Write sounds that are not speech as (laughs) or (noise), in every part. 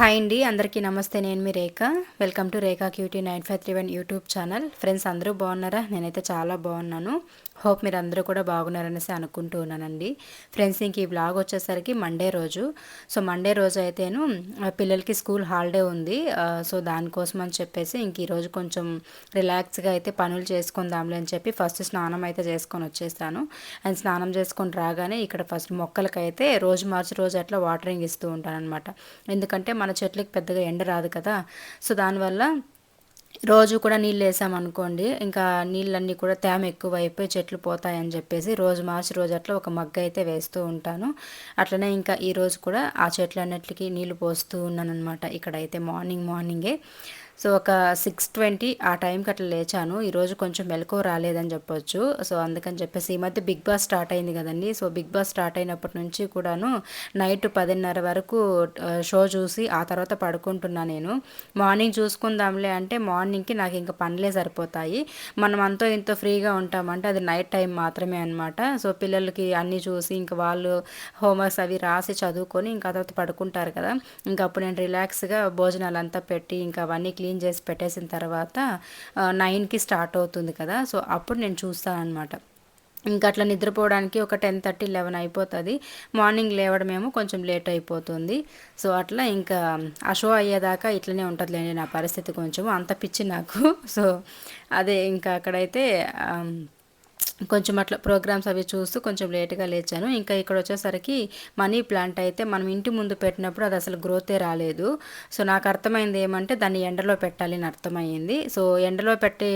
Hi అండి అందరికీ నమస్తే నేను మీ Rekha. Welcome to Rekha cutie nine five three one YouTube channel. Friends అందరూ బాగున్నారా? నేనైతే చాలా బాగున్నాను. హోప్ మీరు అందరూ కూడా బాగున్నారనేసి అనుకుంటూ ఉన్నానండి. ఫ్రెండ్స్ ఇంక ఈ బ్లాగ్ వచ్చేసరికి మండే రోజు. సో మండే రోజు అయితేను పిల్లలకి స్కూల్ హాలిడే ఉంది. సో దానికోసం అని చెప్పేసి ఇంక ఈరోజు కొంచెం రిలాక్స్గా అయితే పనులు చేసుకుందాంలే అని చెప్పి ఫస్ట్ స్నానం అయితే చేసుకొని వచ్చేస్తాను అండ్ స్నానం చేసుకొని రాగానే ఇక్కడ ఫస్ట్ మొక్కలకైతే రోజు మార్చి రోజు అట్లా వాటరింగ్ ఇస్తూ ఉంటాను అనమాట ఎందుకంటే మన చెట్లకి పెద్దగా ఎండ రాదు కదా. సో దానివల్ల రోజు కూడా నీళ్ళు వేసామనుకోండి ఇంకా నీళ్ళన్నీ కూడా తేమ ఎక్కువ అయిపోయి చెట్లు పోతాయని చెప్పేసి రోజు మార్చి రోజు అట్లా ఒక మగ్గ అయితే వేస్తూ ఉంటాను. అట్లనే ఇంకా ఈరోజు కూడా ఆ చెట్లు అన్నిటికీ నీళ్ళు పోస్తూ ఉన్నాను అనమాట ఇక్కడైతే మార్నింగ్ మార్నింగే. సో ఒక సిక్స్ ట్వంటీ ఆ టైంకి అట్లా లేచాను. ఈరోజు కొంచెం మెలకు రాలేదని చెప్పొచ్చు. సో అందుకని చెప్పేసి ఈ మధ్య బిగ్ బాస్ స్టార్ట్ అయింది కదండి. సో బిగ్ బాస్ స్టార్ట్ అయినప్పటి నుంచి కూడాను నైట్ పదిన్నర వరకు షో చూసి ఆ తర్వాత పడుకుంటున్నా నేను. మార్నింగ్ చూసుకుందాంలే అంటే మార్నింగ్కి నాకు ఇంకా పనులే సరిపోతాయి. మనం అంతో ఇంతో ఫ్రీగా ఉంటామంటే అది నైట్ టైం మాత్రమే అనమాట సో పిల్లలకి అన్నీ చూసి ఇంకా వాళ్ళు హోంవర్క్స్ అవి రాసి చదువుకొని ఇంకా తర్వాత పడుకుంటారు కదా. ఇంకా అప్పుడు నేను రిలాక్స్గా భోజనాలు అంతా పెట్టి ఇంకా అవన్నీ క్లీన్ క్లీన్ చేసి పెట్టేసిన తర్వాత నైన్కి స్టార్ట్ అవుతుంది కదా. సో అప్పుడు నేను చూస్తాను అనమాట ఇంకా అట్లా నిద్రపోవడానికి ఒక టెన్ థర్టీ లెవెన్ అయిపోతుంది. మార్నింగ్ లేవడమేమో కొంచెం లేట్ అయిపోతుంది. సో అట్లా ఇంకా అషో అయ్యేదాకా ఇట్లనే ఉంటుందిలేండి నా పరిస్థితి కొంచెం అంత పిచ్చి నాకు. (laughs) సో అదే ఇంకా అక్కడైతే కొంచెం అట్లా ప్రోగ్రామ్స్ అవి చూస్తూ కొంచెం లేట్గా లేచాను. ఇంకా ఇక్కడ వచ్చేసరికి మనీ ప్లాంట్ అయితే మనం ఇంటి ముందు పెట్టినప్పుడు అది అసలు గ్రోతే రాలేదు. సో నాకు అర్థమైంది ఏమంటే దాన్ని ఎండలో పెట్టాలి అని అర్థమైంది. సో ఎండలో పెట్టే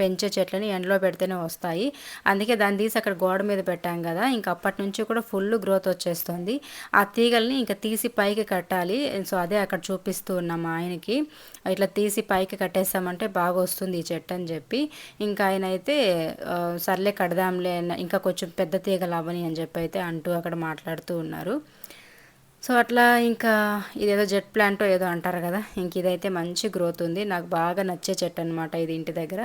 పెంచే చెట్లని ఎండలో పెడితేనే వస్తాయి. అందుకే దాన్ని తీసి అక్కడ గోడ మీద పెట్టాం కదా. ఇంకా అప్పటి నుంచి కూడా ఫుల్ గ్రోత్ వచ్చేస్తుంది. ఆ తీగల్ని ఇంకా తీసి పైకి కట్టాలి. సో అదే అక్కడ చూపిస్తూ ఉన్నాం ఆయనకి. ఇట్లా తీసి పైకి కట్టేసామంటే బాగా వస్తుంది ఈ చెట్టు అని చెప్పి. ఇంకా ఆయన అయితే సర్లే కడదాంలే ఇంకా కొంచెం పెద్ద తీగలు అవని అని చెప్పి అయితే అంటూ అక్కడ మాట్లాడుతూ ఉన్నారు. సో అట్లా ఇంకా ఇదేదో జెట్ ప్లాంటో ఏదో అంటారు కదా ఇంక ఇదైతే మంచి గ్రోత్ ఉంది. నాకు బాగా నచ్చే చెట్టు అనమాట ఇది ఇంటి దగ్గర.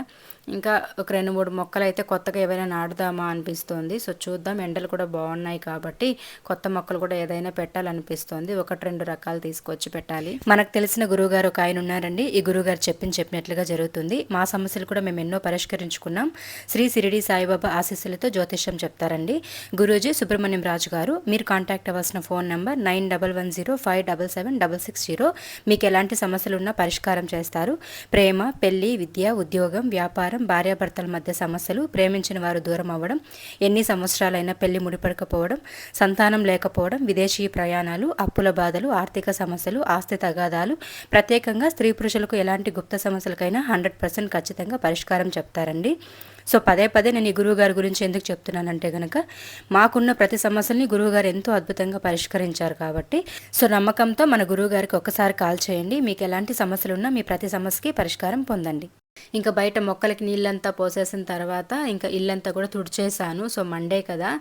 ఇంకా ఒక రెండు మూడు మొక్కలు అయితే కొత్తగా ఏవైనా నాటుదామా అనిపిస్తుంది. సో చూద్దాం ఎండలు కూడా బాగున్నాయి కాబట్టి కొత్త మొక్కలు కూడా ఏదైనా పెట్టాలనిపిస్తుంది. ఒకటి రెండు రకాలు తీసుకొచ్చి పెట్టాలి. మనకు తెలిసిన గురువుగారు ఒక ఆయన ఉన్నారండి. ఈ గురువుగారు చెప్పిన చెప్పినట్లుగా జరుగుతుంది. మా సమస్యలు కూడా మేము ఎన్నో పరిష్కరించుకున్నాం. శ్రీ సిరిడి సాయిబాబా ఆశీస్సులతో జ్యోతిష్యం చెప్తారండి. గురూజీ సుబ్రహ్మణ్యం రాజు గారు మీరు కాంటాక్ట్ అవ్వాల్సిన phone number nine nine double one zero five double seven double six zero మీకు ఎలాంటి సమస్యలు ఉన్నా పరిష్కారం చేస్తారు. ప్రేమ పెళ్ళి విద్య ఉద్యోగం వ్యాపారం భార్యాభర్తల మధ్య సమస్యలు ప్రేమించిన వారు దూరం అవ్వడం ఎన్ని సంవత్సరాలైనా పెళ్ళి ముడిపడకపోవడం సంతానం లేకపోవడం విదేశీ ప్రయాణాలు అప్పుల బాధలు ఆర్థిక సమస్యలు ఆస్తి తగాదాలు ప్రత్యేకంగా స్త్రీ పురుషులకు ఎలాంటి గుప్త సమస్యలకైనా హండ్రెడ్ పర్సెంట్ ఖచ్చితంగా పరిష్కారం చెప్తారండి. సో పదే పదే నేను ఈ గురువుగారి గురించి ఎందుకు చెప్తున్నానంటే కనుక మాకున్న ప్రతి సమస్యల్ని గురువుగారు ఎంతో అద్భుతంగా పరిష్కరించారు కాబట్టి. సో నమ్మకంతో మన గురువుగారికి ఒక్కసారి కాల్ చేయండి. మీకు ఎలాంటి సమస్యలు ఉన్నా మీ ప్రతి సమస్యకి పరిష్కారం పొందండి. ఇంకా బయట మొక్కలకి నీళ్ళంతా పోసేసిన తర్వాత ఇంకా ఇల్లంతా కూడా తుడిచేసాను సో మండే కదా.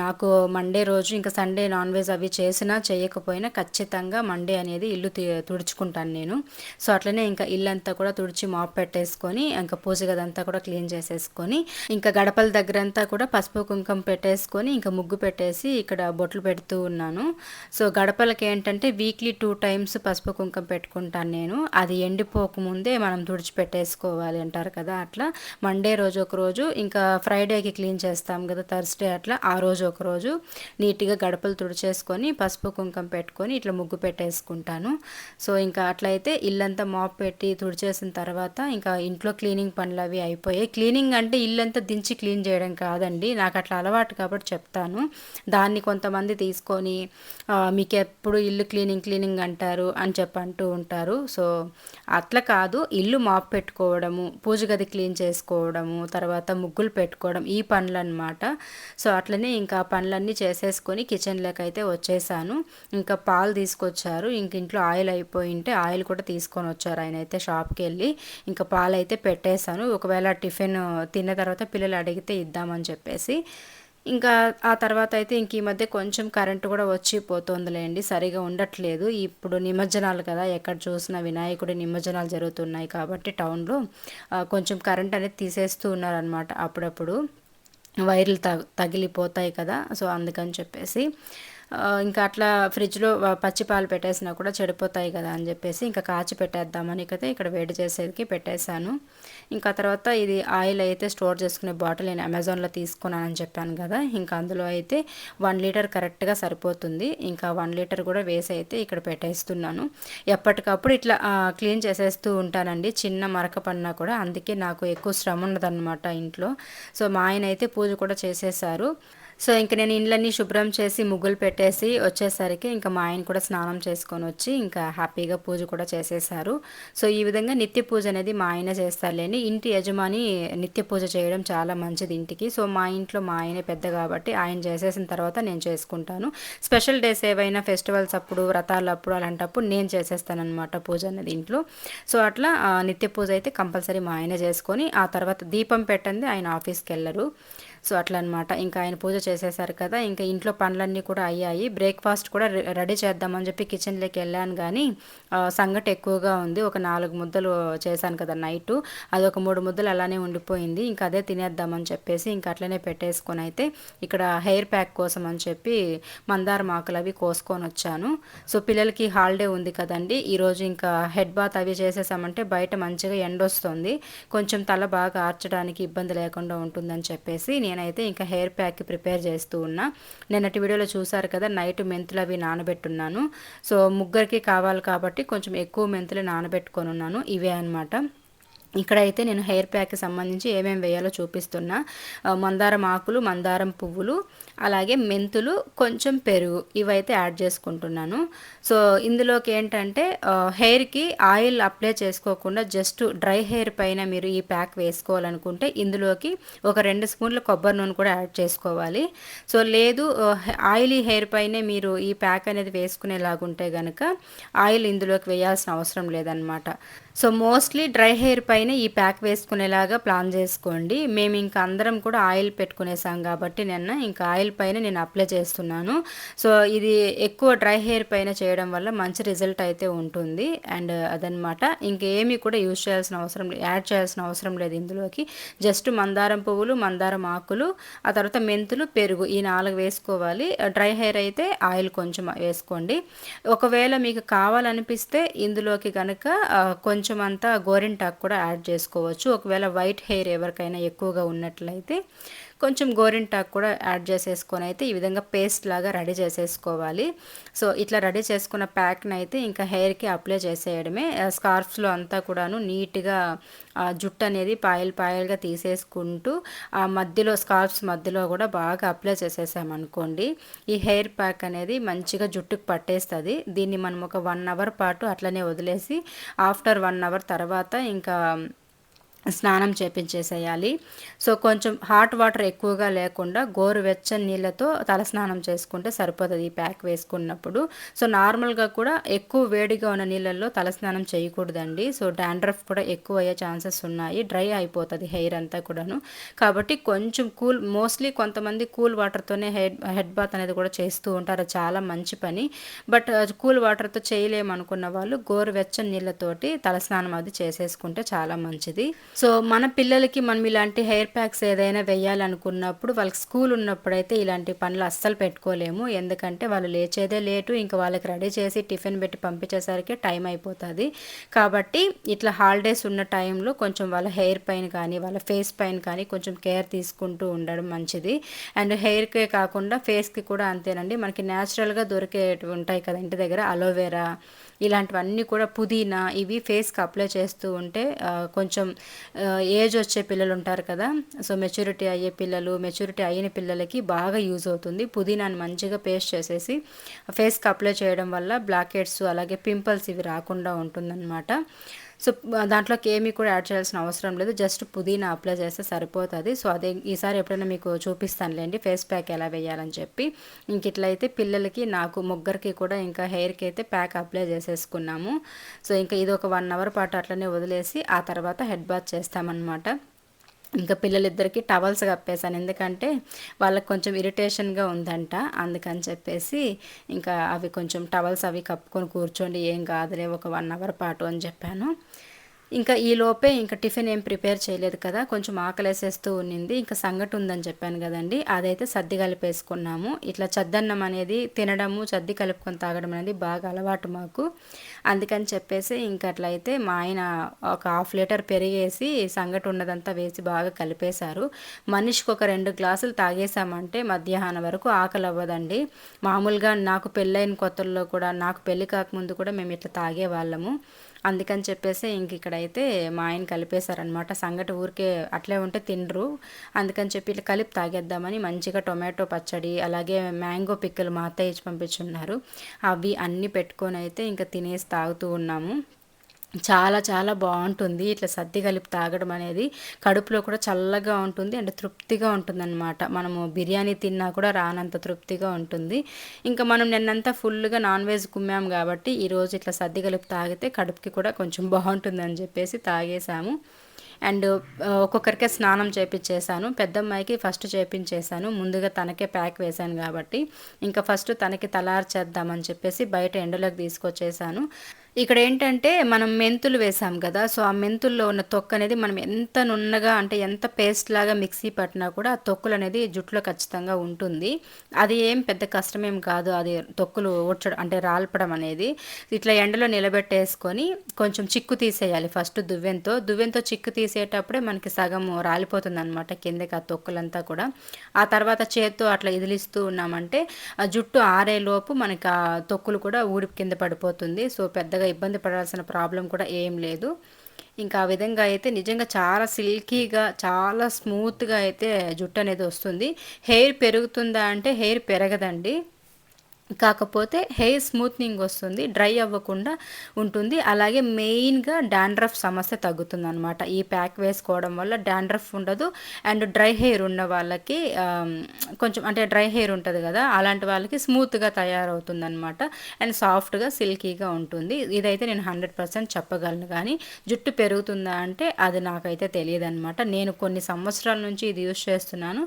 నాకు మండే రోజు ఇంకా సండే నాన్ వెజ్ అవి చేసినా చేయకపోయినా ఖచ్చితంగా మండే అనేది ఇల్లు తుడుచుకుంటాను నేను. సో అట్లనే ఇంకా ఇల్లంతా కూడా తుడిచి మాప్ పెట్టేసుకొని ఇంకా పూజ గదంతా కూడా క్లీన్ చేసేసుకొని ఇంకా గడపల దగ్గరంతా కూడా పసుపు కుంకం పెట్టేసుకొని ఇంకా ముగ్గు పెట్టేసి ఇక్కడ బొట్లు పెడుతూ ఉన్నాను. సో గడపలకి ఏంటంటే వీక్లీ టూ టైమ్స్ పసుపు కుంకం పెట్టుకుంటాను నేను. అది ఎండిపోకముందే మనం తుడిచి పెట్టేసుకోవాలి. చేసుకోవాలి అంటారు కదా అట్లా. మండే రోజు ఒక రోజు ఇంకా ఫ్రైడేకి క్లీన్ చేస్తాం కదా థర్స్డే అట్లా ఆ రోజు ఒక రోజు నీట్గా గడపలు తుడిచేసుకొని పసుపు కుంకం పెట్టుకొని ఇట్లా ముగ్గు పెట్టేసుకుంటాను. సో ఇంకా అట్లయితే ఇల్లంతా మాప్ పెట్టి తుడిచేసిన తర్వాత ఇంకా ఇంట్లో క్లీనింగ్ పనులు అవి అయిపోయాయి. క్లీనింగ్ అంటే ఇల్లంతా దించి క్లీన్ చేయడం కాదండి. నాకు అట్లా అలవాటు కాబట్టి చెప్తాను. దాన్ని కొంతమంది తీసుకొని మీకు ఎప్పుడు ఇల్లు క్లీనింగ్ క్లీనింగ్ అంటారు అని చెప్పి అంటూ ఉంటారు. సో అట్లా కాదు ఇల్లు మాప్ పెట్టుకోవడం చేసుకోవడము పూజ గది క్లీన్ చేసుకోవడము తర్వాత ముగ్గులు పెట్టుకోవడం ఈ పనులు అనమాట సో అట్లనే ఇంకా పనులన్నీ చేసేసుకొని కిచెన్లోకి అయితే వచ్చేసాను. ఇంకా పాలు తీసుకొచ్చారు. ఇంక ఇంట్లో ఆయిల్ అయిపోయింటే ఆయిల్ కూడా తీసుకొని వచ్చారు ఆయన అయితే షాప్కి వెళ్ళి ఇంకా పాలు అయితే పెట్టేశాను. ఒకవేళ టిఫిన్ తిన్న తర్వాత పిల్లలు అడిగితే ఇద్దామని చెప్పేసి. ఇంకా ఆ తర్వాత అయితే ఇంక ఈ మధ్య కొంచెం కరెంటు కూడా వచ్చి పోతుందిలేండి సరిగా ఉండట్లేదు. ఇప్పుడు నిమజ్జనాలు కదా ఎక్కడ చూసినా వినాయకుడి నిమజ్జనాలు జరుగుతున్నాయి కాబట్టి టౌన్లో కొంచెం కరెంట్ అనేది తీసేస్తూ ఉన్నారనమాట అప్పుడప్పుడు. వైర్లు తగిలిపోతాయి కదా సో అందుకని చెప్పేసి ఇంకా అట్లా ఫ్రిడ్జ్లో పచ్చి పాలు పెట్టేసినా కూడా చెడిపోతాయి కదా అని చెప్పేసి ఇంకా కాచి పెట్టేద్దామని అయితే ఇక్కడ వేడి చేసేదికి పెట్టేశాను. ఇంకా తర్వాత ఇది ఆయిల్ అయితే స్టోర్ చేసుకునే బాటిల్ నేను అమెజాన్లో తీసుకున్నానని చెప్పాను కదా ఇంకా అందులో అయితే వన్ లీటర్ కరెక్ట్గా సరిపోతుంది. ఇంకా వన్ లీటర్ కూడా వేసి అయితే ఇక్కడ పెట్టేస్తున్నాను. ఎప్పటికప్పుడు ఇట్లా క్లీన్ చేసేస్తూ ఉంటానండి. చిన్న మరక పడినా కూడా అందుకే నాకు ఎక్కువ శ్రమ ఉండదన్నమాట ఇంట్లో. సో మా ఆయన అయితే పూజ కూడా చేసేసారు. సో ఇంక నేను ఇండ్లన్నీ శుభ్రం చేసి ముగ్గులు పెట్టేసి వచ్చేసరికి ఇంకా మా ఆయన కూడా స్నానం చేసుకొని వచ్చి ఇంకా హ్యాపీగా పూజ కూడా చేసేసారు. సో ఈ విధంగా నిత్య పూజ అనేది మా ఆయన చేస్తారులేని ఇంటి యజమాని నిత్య పూజ చేయడం చాలా మంచిది ఇంటికి. సో మా ఇంట్లో మా ఆయనే పెద్ద కాబట్టి ఆయన చేసేసిన తర్వాత నేను చేసుకుంటాను. స్పెషల్ డేస్ ఏవైనా ఫెస్టివల్స్ అప్పుడు వ్రతాలు అప్పుడు అలాంటప్పుడు నేను చేసేస్తానమాట పూజ అనేది ఇంట్లో. సో అట్లా నిత్య పూజ అయితే కంపల్సరీ మా ఆయన చేసుకొని ఆ తర్వాత దీపం పెట్టండి ఆయన ఆఫీస్కి వెళ్ళరు. సో అట్లా అనమాట ఇంకా ఆయన పూజ చేసేసారు కదా ఇంకా ఇంట్లో పనులన్నీ కూడా అయ్యాయి. బ్రేక్ఫాస్ట్ కూడా రెడీ చేద్దామని చెప్పి కిచెన్లోకి వెళ్ళాను కానీ సంగటి ఎక్కువగా ఉంది. ఒక నాలుగు ముద్దలు చేశాను కదా నైట్. ఒక మూడు ముద్దలు అలానే ఉండిపోయింది. ఇంకా అదే తినేద్దామని చెప్పేసి ఇంకా అట్లనే పెట్టేసుకొని అయితే ఇక్కడ హెయిర్ ప్యాక్ కోసం అని చెప్పి మందార మాకులు అవి కోసుకొని వచ్చాను. సో పిల్లలకి హాలిడే ఉంది కదండి. ఈరోజు ఇంకా హెడ్ బాత్ అవి చేసేసామంటే బయట మంచిగా ఎండొస్తుంది. కొంచెం తల బాగా ఆర్చడానికి ఇబ్బంది లేకుండా ఉంటుందని చెప్పేసి నేను నేనైతే ఇంకా హెయిర్ ప్యాక్ ప్రిపేర్ చేస్తూ ఉన్నా. నిన్నటి వీడియోలో చూసారు కదా నైట్ మెంతులు అవి నానబెట్టున్నాను. సో ముగ్గురికి కావాలి కాబట్టి కొంచెం ఎక్కువ మెంతులు నానబెట్టుకొని ఉన్నాను. ఇవే అనమాట ఇక్కడైతే నేను హెయిర్ ప్యాక్కి సంబంధించి ఏమేమి వేయాలో చూపిస్తున్నా. మందారం ఆకులు మందారం పువ్వులు అలాగే మెంతులు కొంచెం పెరుగు ఇవైతే యాడ్ చేసుకుంటున్నాను. సో ఇందులోకి ఏంటంటే హెయిర్కి ఆయిల్ అప్లై చేసుకోకుండా జస్ట్ డ్రై హెయిర్ పైన మీరు ఈ ప్యాక్ వేసుకోవాలనుకుంటే ఇందులోకి ఒక రెండు స్పూన్ల కొబ్బరి నూనె కూడా యాడ్ చేసుకోవాలి. సో లేదు ఆయిలీ హెయిర్ పైనే మీరు ఈ ప్యాక్ అనేది వేసుకునేలాగుంటే కనుక ఆయిల్ ఇందులోకి వేయాల్సిన అవసరం లేదనమాట సో మోస్ట్లీ డ్రై హెయిర్ పైన ఈ ప్యాక్ వేసుకునేలాగా ప్లాన్ చేసుకోండి. మేము ఇంకా అందరం కూడా ఆయిల్ పెట్టుకునేసాం కాబట్టి నిన్న ఇంకా ఆయిల్ పైన నేను అప్లై చేస్తున్నాను. సో ఇది ఎక్కువ డ్రై హెయిర్ పైన చేయడం వల్ల మంచి రిజల్ట్ అయితే ఉంటుంది. అండ్ అదనమాట ఇంకేమీ కూడా యూజ్ చేయాల్సిన అవసరం యాడ్ చేయాల్సిన అవసరం లేదు ఇందులోకి. జస్ట్ మందారం పువ్వులు మందారం ఆకులు ఆ తర్వాత మెంతులు పెరుగు ఈ నాలుగు వేసుకోవాలి. డ్రై హెయిర్ అయితే ఆయిల్ కొంచెం వేసుకోండి. ఒకవేళ మీకు కావాలనిపిస్తే ఇందులోకి కనుక కొంచెం కొంచెం అంతా గోరింటాకు కూడా యాడ్ చేసుకోవచ్చు. ఒకవేళ వైట్ హెయిర్ ఎవరికైనా ఎక్కువగా ఉన్నట్లయితే కొంచెం గోరింటాకు కూడా యాడ్ చేసేసుకొని అయితే ఈ విధంగా పేస్ట్ లాగా రెడీ చేసేసుకోవాలి. సో ఇట్లా రెడీ చేసుకున్న ప్యాక్ని అయితే ఇంకా హెయిర్కి అప్లై చేసేయడమే. స్కార్ఫ్స్లో అంతా కూడాను నీట్గా జుట్టు అనేది పాయలు పాయలుగా తీసేసుకుంటూ ఆ మధ్యలో స్కార్ఫ్స్ మధ్యలో కూడా బాగా అప్లై చేసేసామనుకోండి ఈ హెయిర్ ప్యాక్ అనేది మంచిగా జుట్టుకు పట్టేస్తుంది. దీన్ని మనం ఒక వన్ అవర్ పాటు అట్లనే వదిలేసి ఆఫ్టర్ వన్ అవర్ తర్వాత ఇంకా స్నానం చేపించేసేయాలి. సో కొంచెం హాట్ వాటర్ ఎక్కువగా లేకుండా గోరువెచ్చని నీళ్ళతో తలస్నానం చేసుకుంటే సరిపోతుంది ఈ ప్యాక్ వేసుకున్నప్పుడు. సో నార్మల్గా కూడా ఎక్కువ వేడిగా ఉన్న నీళ్ళల్లో తలస్నానం చేయకూడదండి. సో డాండ్రఫ్ కూడా ఎక్కువ అయ్యే ఛాన్సెస్ ఉన్నాయి. డ్రై అయిపోతుంది హెయిర్ అంతా కూడాను. కాబట్టి కొంచెం కూల్ మోస్ట్లీ కొంతమంది కూల్ వాటర్తోనే హెడ్ హెడ్ బాత్ అనేది కూడా చేస్తూ ఉంటారు. చాలా మంచి పని. బట్ కూల్ వాటర్తో చేయలేమనుకున్న వాళ్ళు గోరువెచ్చని నీళ్ళతోటి తలస్నానం అది చేసేసుకుంటే చాలా మంచిది. సో మన పిల్లలకి మనం ఇలాంటి హెయిర్ ప్యాక్స్ ఏదైనా వేయాలనుకున్నప్పుడు వాళ్ళకి స్కూల్ ఉన్నప్పుడైతే ఇలాంటి పనులు అస్సలు పెట్టుకోలేము. ఎందుకంటే వాళ్ళు లేచేదే లేటు ఇంకా వాళ్ళకి రెడీ చేసి టిఫిన్ పెట్టి పంపించేసరికి టైం అయిపోతుంది. కాబట్టి ఇట్లా హాలిడేస్ ఉన్న టైంలో కొంచెం వాళ్ళ హెయిర్ పైన కానీ వాళ్ళ ఫేస్ పైన కానీ కొంచెం కేర్ తీసుకుంటూ ఉండడం మంచిది. అండ్ హెయిర్కే కాకుండా ఫేస్కి కూడా అంతేనండి. మనకి న్యాచురల్గా దొరికే ఉంటాయి కదా ఇంటి దగ్గర అలోవెరా ఇలాంటివన్నీ కూడా పుదీనా ఇవి ఫేస్కి అప్లై చేస్తూ ఉంటే కొంచెం ఏజ్ వచ్చే పిల్లలు ఉంటారు కదా సో మెచ్యూరిటీ అయ్యే పిల్లలు మెచ్యూరిటీ అయిన పిల్లలకి బాగా యూజ్ అవుతుంది. పుదీనాని మంచిగా పేస్ట్ చేసేసి ఫేస్కి అప్లై చేయడం వల్ల బ్లాక్ హెడ్స్ అలాగే పింపుల్స్ ఇవి రాకుండా ఉంటుందన్నమాట. సో దాంట్లోకి ఏమీ కూడా యాడ్ చేయాల్సిన అవసరం లేదు. జస్ట్ పుదీనా అప్లై చేస్తే సరిపోతుంది. సో అదే ఈసారి ఎప్పుడైనా మీకు చూపిస్తానులేండి ఫేస్ ప్యాక్ ఎలా వేయాలని చెప్పి. ఇంక ఇట్లయితే పిల్లలకి నాకు ముగ్గురికి కూడా ఇంకా హెయిర్కి అయితే ప్యాక్ అప్లై చేసేసుకున్నాము. సో ఇంకా ఇది ఒక వన్ అవర్ పాటు అట్లనే వదిలేసి ఆ తర్వాత హెడ్ బాత్ చేస్తామన్నమాట. ఇంకా పిల్లలిద్దరికి టవల్స్ కప్పేశాను. ఎందుకంటే వాళ్ళకి కొంచెం ఇరిటేషన్గా ఉందంట. అందుకని చెప్పేసి ఇంకా అవి కొంచెం టవల్స్ అవి కప్పుకొని కూర్చోండి ఏం కాదులే ఒక వన్ అవర్ పాటు అని చెప్పాను. ఇంకా ఈ లోపే ఇంకా టిఫిన్ ఏం ప్రిపేర్ చేయలేదు కదా కొంచెం ఆకలేసేస్తూ ఉన్నింది. ఇంకా సంగటి ఉందని చెప్పాను కదండి అదైతే సర్ది కలిపేసుకున్నాము. ఇట్లా చద్దన్నం అనేది తినడము చద్ది కలుపుకొని తాగడం అనేది బాగా అలవాటు మాకు. అందుకని చెప్పేసి ఇంకా అట్లయితే మా ఆయన ఒక హాఫ్ లీటర్ పెరిగేసి సంగటి ఉన్నదంతా వేసి బాగా కలిపేశారు. మనిషికి ఒక రెండు గ్లాసులు తాగేసామంటే మధ్యాహ్నం వరకు ఆకలి అవ్వదండి మామూలుగా నాకు పెళ్ళైన కొత్తల్లో కూడా నాకు పెళ్ళి కాకముందు కూడా మేము ఇట్లా తాగేవాళ్ళము. అందుకని చెప్పేసి ఇంక ఇక్కడైతే మా ఆయన కలిపేశారనమాట సంగటి ఊరికే అట్లే ఉంటే తినరు. అందుకని చెప్పి ఇట్లా కలిపి తాగేద్దామని మంచిగా టొమాటో పచ్చడి అలాగే మ్యాంగో పిక్కలు మా అత్తయ్య ఇచ్చి పంపించున్నారు. అవి అన్నీ పెట్టుకొని అయితే ఇంకా తినేసి తాగుతూ ఉన్నాము. చాలా చాలా బాగుంటుంది. ఇట్లా సర్ది కలిపి తాగడం అనేది కడుపులో కూడా చల్లగా ఉంటుంది అంటే తృప్తిగా ఉంటుంది అనమాట మనము బిర్యానీ తిన్నా కూడా రానంత తృప్తిగా ఉంటుంది. ఇంకా మనం నిన్నంతా ఫుల్గా నాన్ వెజ్ కుమ్మాము కాబట్టి ఈరోజు ఇట్లా సర్ది కలిపి తాగితే కడుపుకి కూడా కొంచెం బాగుంటుందని చెప్పేసి తాగేసాము. అండ్ ఒక్కొక్కరికే స్నానం చేపించేశాను పెద్దమ్మాయికి ఫస్ట్ చేపించేశాను ముందుగా తనకే ప్యాక్ వేశాను కాబట్టి. ఇంకా ఫస్ట్ తనకి తలార్చేద్దామని చెప్పేసి బయట ఎండలోకి తీసుకొచ్చేసాను. ఇక్కడ ఏంటంటే మనం మెంతులు వేసాం కదా సో ఆ మెంతుల్లో ఉన్న తొక్కు అనేది మనం ఎంత నున్నగా అంటే ఎంత పేస్ట్ లాగా మిక్సీ పట్టినా కూడా ఆ తొక్కులు అనేది జుట్టులో ఖచ్చితంగా ఉంటుంది. అది ఏం పెద్ద కష్టమేం కాదు అది తొక్కులు ఊడ్చడం అంటే రాల్పడం అనేది. ఇట్లా ఎండలో నిలబెట్టేసుకొని కొంచెం చిక్కు తీసేయాలి ఫస్ట్ దువ్వెంతో. దువ్వెంతో చిక్కు తీసేటప్పుడే మనకి సగం రాలిపోతుంది అనమాట కిందకి ఆ తొక్కులంతా కూడా. ఆ తర్వాత చేత్తో అట్లా ఇదిలిస్తూ ఉన్నామంటే ఆ జుట్టు ఆరేలోపు మనకి ఆ తొక్కులు కూడా ఊడి కింద పడిపోతుంది. సో పెద్దగా పెద్దగా ఇబ్బంది పడాల్సిన ప్రాబ్లం కూడా ఏం లేదు. ఇంకా ఆ విధంగా అయితే నిజంగా చాలా సిల్కీగా చాలా స్మూత్గా అయితే జుట్టు అనేది వస్తుంది. హెయిర్ పెరుగుతుందా అంటే హెయిర్ పెరగదండి. కాకపోతే హెయిర్ స్మూత్నింగ్ వస్తుంది డ్రై అవ్వకుండా ఉంటుంది. అలాగే మెయిన్గా డాండ్రఫ్ సమస్య తగ్గుతుంది అనమాట ఈ ప్యాక్ వేసుకోవడం వల్ల డాండ్రఫ్ ఉండదు. అండ్ డ్రై హెయిర్ ఉన్న వాళ్ళకి కొంచెం అంటే డ్రై హెయిర్ ఉంటుంది కదా అలాంటి వాళ్ళకి స్మూత్గా తయారవుతుంది అనమాట అండ్ సాఫ్ట్గా సిల్కీగా ఉంటుంది. ఇదైతే నేను హండ్రెడ్ పర్సెంట్ చెప్పగలను. కానీ జుట్టు పెరుగుతుందా అంటే అది నాకైతే తెలియదు అనమాట నేను కొన్ని సంవత్సరాల నుంచి ఇది యూస్ చేస్తున్నాను.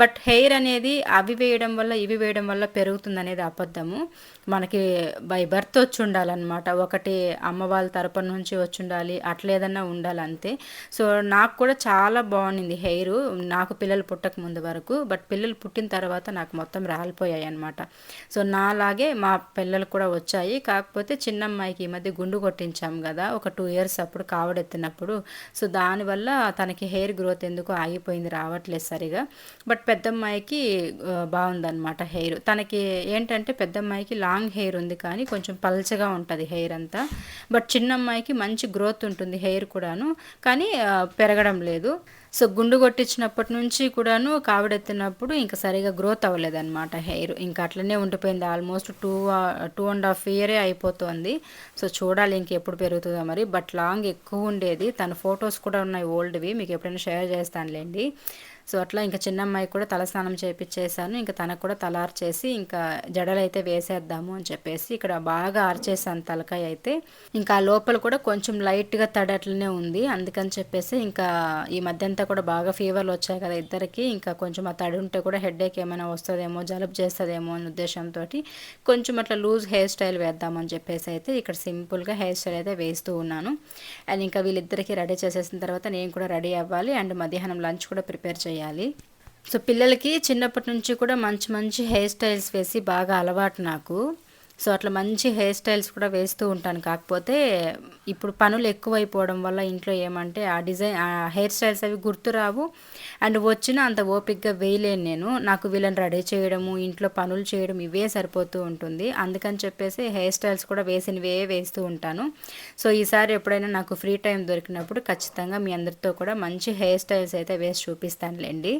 బట్ హెయిర్ అనేది అవి వేయడం వల్ల ఇవి వేయడం వల్ల పెరుగుతుంది అనేది అబద్ధం అబద్ధము మనకి బై బర్త్ వచ్చి ఉండాలన్నమాట ఒకటి అమ్మ వాళ్ళ తరపు నుంచి వచ్చి ఉండాలి అట్లా ఏదన్నా ఉండాలి అంతే సో నాకు కూడా చాలా బాగుంది హెయిర్. నాకు పిల్లలు పుట్టక ముందు వరకు బట్ పిల్లలు పుట్టిన తర్వాత నాకు మొత్తం రాలిపోయాయి అనమాట సో నాలాగే మా పిల్లలు కూడా వచ్చాయి. కాకపోతే చిన్నమ్మాయికి ఈ మధ్య గుండు కొట్టించాం కదా ఒక టూ ఇయర్స్ అప్పుడు కావడెత్తినప్పుడు. సో దానివల్ల తనకి హెయిర్ గ్రోత్ ఎందుకు ఆగిపోయింది రావట్లేదు సరిగా. బట్ పెద్దమ్మాయికి బాగుందన్నమాట హెయిర్. తనకి ఏంటంటే పెద్ద అమ్మాయికి లాంగ్ హెయిర్ ఉంది కానీ కొంచెం పల్చగా ఉంటుంది హెయిర్ అంతా. బట్ చిన్న అమ్మాయికి మంచి గ్రోత్ ఉంటుంది హెయిర్ కూడాను. కానీ పెరగడం లేదు. సో గుండు కొట్టించినప్పటి నుంచి కూడాను కావిడెత్తినప్పుడు ఇంకా సరిగా గ్రోత్ అవ్వలేదన్నమాట హెయిర్. ఇంకా అట్లనే ఉండిపోయింది. Almost two two and half ఇయరే అయిపోతుంది. సో చూడాలి ఇంకెప్పుడు పెరుగుతుందో మరి. బట్ లాంగ్ ఎక్కువ ఉండేది. తన ఫొటోస్ కూడా ఉన్నాయి ఓల్డ్వి. మీకు ఎప్పుడైనా షేర్ చేస్తానులేండి. సో అట్లా ఇంకా చిన్న అమ్మాయి కూడా తలస్నానం చేపించేసాను ఇంకా తనకు కూడా తలారు చేసి ఇంకా జడలు అయితే వేసేద్దాము అని చెప్పేసి ఇక్కడ బాగా ఆర్చేసాను తలకాయ అయితే. ఇంకా లోపల కూడా కొంచెం లైట్గా తడట్లనే ఉంది. అందుకని చెప్పేసి ఇంకా ఈ మధ్య అంతా కూడా బాగా ఫీవర్లు వచ్చాయి కదా ఇద్దరికి. ఇంకా కొంచెం ఆ తడి ఉంటే కూడా హెడేక్ ఏమైనా వస్తుందేమో జలుబు చేస్తుందేమో అనే ఉద్దేశంతో కొంచెం అట్లా లూజ్ హెయిర్ స్టైల్ వేద్దామని చెప్పేసి అయితే ఇక్కడ సింపుల్గా హెయిర్ స్టైల్ అయితే వేస్తూ ఉన్నాను. అండ్ ఇంకా వీళ్ళిద్దరికి రెడీ చేసేసిన తర్వాత నేను కూడా రెడీ అవ్వాలి. అండ్ మధ్యాహ్నం లంచ్ కూడా ప్రిపేర్ చేయాలి. చేయాలి. సో పిల్లలకి చిన్నప్పటి నుంచి కూడా మంచి మంచి హెయిర్ స్టైల్స్ వేసి బాగా అలవాటు నాకు. సో అట్లా మంచి హెయిర్ స్టైల్స్ కూడా వేస్తూ ఉంటాను. కాకపోతే ఇప్పుడు పనులు ఎక్కువైపోవడం వల్ల ఇంట్లో ఏమంటే ఆ డిజైన్ ఆ హెయిర్ స్టైల్స్ అవి గుర్తురావు అండ్ వచ్చిన అంత ఓపిక్గా వేయలేను నేను. నాకు వీళ్ళని రెడీ చేయడము ఇంట్లో పనులు చేయడం ఇవే సరిపోతూ ఉంటుంది. అందుకని చెప్పేసి హెయిర్ స్టైల్స్ కూడా వేసినవే వేస్తూ ఉంటాను. సో ఈసారి ఎప్పుడైనా నాకు ఫ్రీ టైం దొరికినప్పుడు ఖచ్చితంగా మీ అందరితో కూడా మంచి హెయిర్ స్టైల్స్ అయితే వేసి చూపిస్తానులేండి.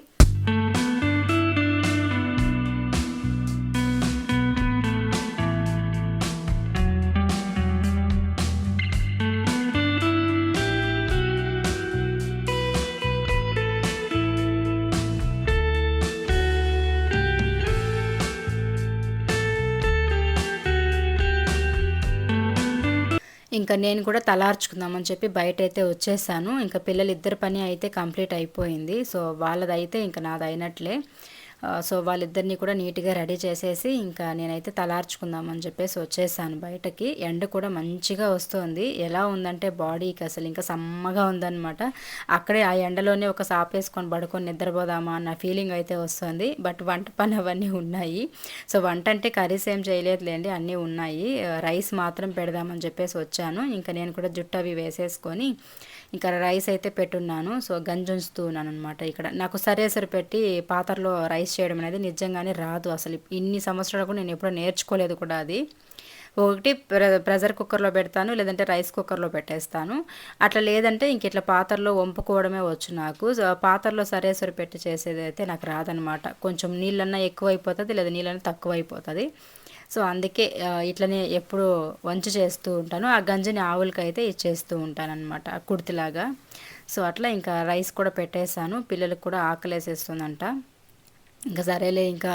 ఇంకా నేను కూడా తలార్చుకుందామని చెప్పి బయట అయితే వచ్చేసాను. ఇంకా పిల్లలు ఇద్దరు పని అయితే కంప్లీట్ అయిపోయింది. సో వాళ్ళదైతే ఇంకా నాది అయినట్లే సో వాళ్ళిద్దరిని కూడా నీట్గా రెడీ చేసేసి ఇంకా నేనైతే తలార్చుకుందామని చెప్పేసి వచ్చేసాను బయటకి. ఎండ కూడా మంచిగా వస్తుంది. ఎలా ఉందంటే బాడీకి అసలు ఇంకా సమ్మగా ఉందన్నమాట. అక్కడే ఆ ఎండలోనే ఒక సాప్ వేసుకొని పడుకొని నిద్రపోదామా అన్న ఫీలింగ్ అయితే వస్తుంది. బట్ వంట పని అవన్నీ ఉన్నాయి. సో వంట అంటే కర్రీస్ ఏం చేయలేదులేండి అన్నీ ఉన్నాయి. రైస్ మాత్రం పెడదామని చెప్పేసి వచ్చాను. ఇంకా నేను కూడా జుట్టు అవి వేసేసుకొని ఇంకా రైస్ అయితే పెట్టున్నాను. సో గంజుంచుతూ ఉన్నాను అనమాట ఇక్కడ. నాకు సరేసరి పెట్టి పాత్రలో రైస్ చేయడం అనేది నిజంగానే రాదు అసలు. ఇన్ని సంవత్సరాలకు నేను ఎప్పుడూ నేర్చుకోలేదు కూడా అది. ఒకటి ప్ర ప్రెషర్ కుక్కర్లో పెడతాను లేదంటే రైస్ కుక్కర్లో పెట్టేస్తాను. అట్లా లేదంటే ఇంక ఇట్లా పాత్రలో వంపుకోవడమే వచ్చు నాకు. సో పాత్రలో సరేసరి పెట్టి చేసేది అయితే నాకు రాదనమాట కొంచెం నీళ్ళన్నా ఎక్కువ అయిపోతుంది లేదా నీళ్ళన్నా తక్కువ అయిపోతుంది సో అందుకే ఇట్లనే ఎప్పుడు వంచి చేస్తూ ఉంటాను. ఆ గంజిని ఆవులకి అయితే ఇచ్చేస్తూ ఉంటాను అనమాట కుర్తిలాగా. సో అట్లా ఇంకా రైస్ కూడా పెట్టేశాను పిల్లలకు కూడా ఆకలేసేస్తుందంట. ఇంకా సరేలే ఇంకా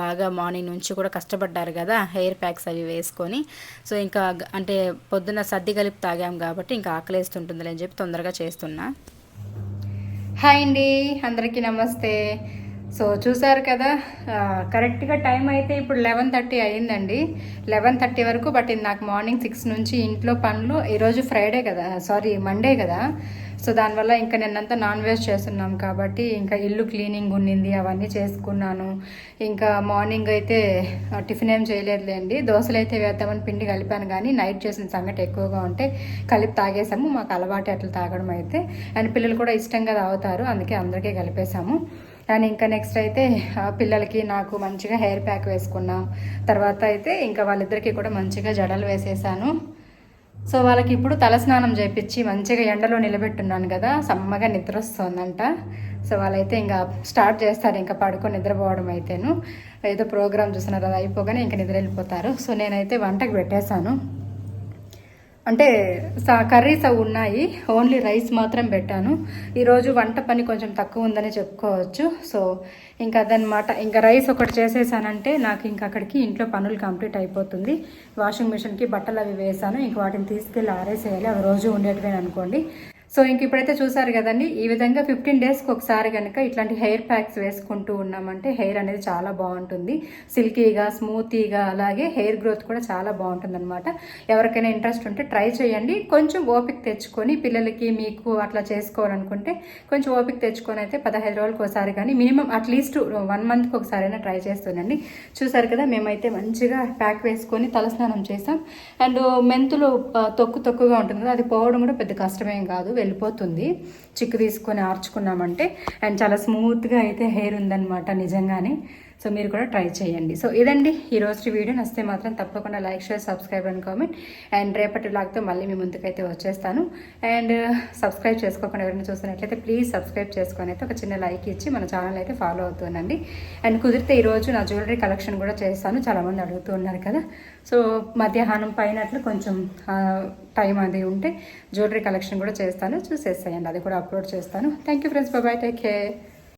బాగా మార్నింగ్ నుంచి కూడా కష్టపడ్డారు కదా హెయిర్ ప్యాక్స్ అవి వేసుకొని. సో ఇంకా అంటే పొద్దున్న సర్ది కలిపి తాగాం కాబట్టి ఇంకా ఆకలేస్తుంటుందిలే అని చెప్పి తొందరగా చేస్తున్నా. హాయ్ అండి అందరికీ నమస్తే. సో చూసారు కదా కరెక్ట్గా టైం అయితే ఇప్పుడు లెవెన్ థర్టీ అయ్యిందండి లెవెన్ థర్టీ వరకు బట్ నాకు మార్నింగ్ సిక్స్ నుంచి ఇంట్లో పనులు ఈరోజు ఫ్రైడే కదా సారీ మండే కదా. సో దానివల్ల ఇంకా నిన్నంతా నాన్ వెజ్ చేస్తున్నాం కాబట్టి ఇంకా ఇల్లు క్లీనింగ్ ఉండింది అవన్నీ చేసుకున్నాను. ఇంకా మార్నింగ్ అయితే టిఫిన్ ఏం చేయలేదులేండి దోశలు అయితే వేద్దామని పిండి కలిపాను కానీ నైట్ చేసిన సంగతి ఎక్కువగా ఉంటే కలిపి తాగేసాము. మాకు అలవాటు అట్లా తాగడం అయితే. అండ్ పిల్లలు కూడా ఇష్టంగా తాగుతారు అందుకే అందరికీ కలిపేసాము. అండ్ ఇంకా నెక్స్ట్ అయితే పిల్లలకి నాకు మంచిగా హెయిర్ ప్యాక్ వేసుకున్నా. తర్వాత అయితే ఇంకా వాళ్ళిద్దరికీ కూడా మంచిగా జడలు వేసేసాను. సో వాళ్ళకి ఇప్పుడు తలస్నానం చేపించి మంచిగా ఎండలో నిలబెట్టున్నాను కదా సమ్మగా నిద్ర వస్తుందంట. సో వాళ్ళైతే ఇంకా స్టార్ట్ చేస్తారు ఇంకా పడుకొని నిద్రపోవడం అయితేను. ఏదో ప్రోగ్రామ్ చూస్తున్నారు అది అయిపోగానే ఇంకా నిద్ర వెళ్ళిపోతారు. సో నేనైతే వంటకు పెట్టేశాను. అంటే సా కర్రీస్ అవి ఉన్నాయి. ఓన్లీ రైస్ మాత్రం పెట్టాను. ఈరోజు వంట పని కొంచెం తక్కువ ఉందని చెప్పుకోవచ్చు. సో ఇంకా అదనమాట ఇంకా రైస్ ఒకటి చేసేసానంటే నాకు ఇంకా అక్కడికి ఇంట్లో పనులు కంప్లీట్ అయిపోతుంది. వాషింగ్ మిషన్కి బట్టలు అవి వేసాను. ఇంక వాటిని తీసుకెళ్ళి ఆరేసేయాలి. అవి రోజు ఉండేటివే అనుకోండి. సో ఇంక ఇప్పుడైతే చూసారు కదండి ఈ విధంగా ఫిఫ్టీన్ డేస్కి ఒకసారి కనుక ఇట్లాంటి హెయిర్ ప్యాక్స్ వేసుకుంటూ ఉన్నామంటే హెయిర్ అనేది చాలా బాగుంటుంది. సిల్కీగా స్మూతీగా అలాగే హెయిర్ గ్రోత్ కూడా చాలా బాగుంటుంది అనమాట ఎవరికైనా ఇంట్రెస్ట్ ఉంటే ట్రై చేయండి. కొంచెం ఓపిక తెచ్చుకొని పిల్లలకి మీకు అట్లా చేసుకోవాలనుకుంటే కొంచెం ఓపిక తెచ్చుకొని అయితే పదహైదు రోజులకు ఒకసారి కానీ మినిమం అట్లీస్ట్ వన్ మంత్కి ఒకసారైనా ట్రై చేస్తుండండి. చూసారు కదా మేమైతే మంచిగా ప్యాక్ వేసుకొని తలస్నానం చేసాం. అండ్ మెంతులు తొక్కు తొక్కుగా ఉంటుంది కదా అది పోవడం కూడా పెద్ద కష్టమేం కాదు. వెళ్ళిపోతుంది. చిక్కు తీసుకొని ఆర్చుకున్నామంటే అండ్ చాలా స్మూత్గా అయితే హెయిర్ ఉందన్నమాట నిజంగానే. సో మీరు కూడా ట్రై చేయండి. సో ఇదండి ఈ రోజు వీడియో. నచ్చితే మాత్రం తప్పకుండా like share subscribe and comment. And రేపటి లాగ్తో మళ్ళీ మీ ముందుకైతే వచ్చేస్తాను. అండ్ సబ్స్క్రైబ్ చేసుకోకుండా ఎవరైనా చూస్తున్నట్లయితే ప్లీజ్ సబ్స్క్రైబ్ చేసుకొని అయితే ఒక చిన్న లైక్ ఇచ్చి మన ఛానల్ అయితే ఫాలో అవుతుందండి అండ్ కుదిరితే ఈరోజు నా జ్యువెలరీ కలెక్షన్ కూడా చేస్తాను. చాలామంది అడుగుతూ ఉన్నారు కదా. సో మధ్యాహ్నం పైన అట్లా కొంచెం టైం అది ఉంటే జ్యువెలరీ కలెక్షన్ కూడా చేస్తాను. చూసేసేయండి. అది కూడా అప్లోడ్ చేస్తాను. థ్యాంక్ యూ ఫ్రెండ్స్ బాబాయ్ టేక్ కేర్.